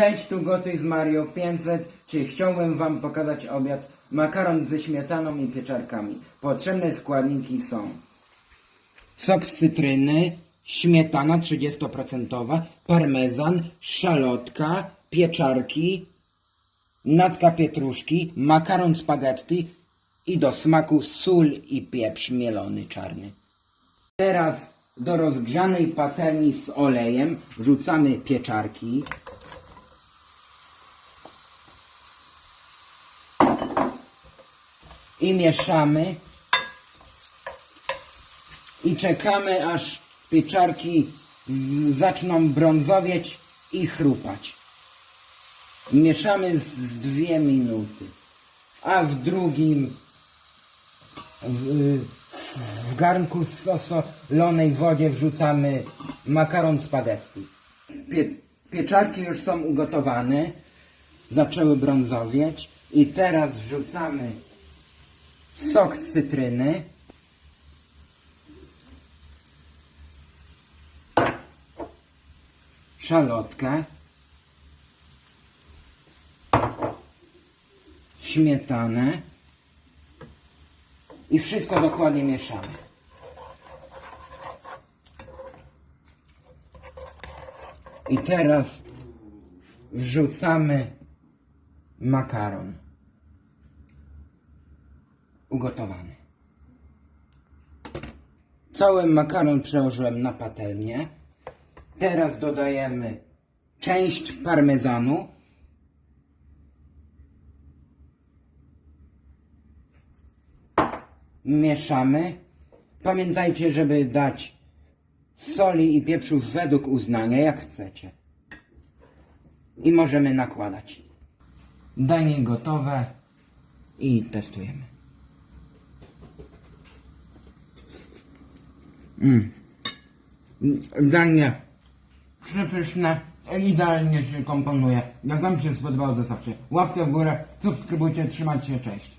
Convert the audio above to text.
Cześć, tu Gotuj z Mario 500. Dzisiaj chciałbym Wam pokazać obiad makaron ze śmietaną i pieczarkami. Potrzebne składniki są sok z cytryny, śmietana 30%, parmezan, szalotka, pieczarki, natka pietruszki, makaron spaghetti i do smaku sól i pieprz mielony czarny. Teraz do rozgrzanej patelni z olejem wrzucamy pieczarki. I mieszamy i czekamy aż pieczarki zaczną brązowieć i chrupać. Mieszamy z, z dwie minuty, a w drugim w, w garnku z osolonej wodzie wrzucamy makaron spaghetti. Pie, pieczarki już są ugotowane, zaczęły brązowieć i teraz wrzucamy sok z cytryny, szalotkę, śmietanę i wszystko dokładnie mieszamy. I teraz wrzucamy makaron ugotowany. Cały makaron przełożyłem na patelnię. Teraz dodajemy część parmezanu. Mieszamy. Pamiętajcie, żeby dać soli i pieprzu według uznania, jak chcecie. I możemy nakładać. Danie gotowe i testujemy. Mm. Danie przepyszne, idealnie się komponuje. Jak Wam się spodobało, zostawcie łapkę w górę, subskrybujcie, trzymajcie się, cześć.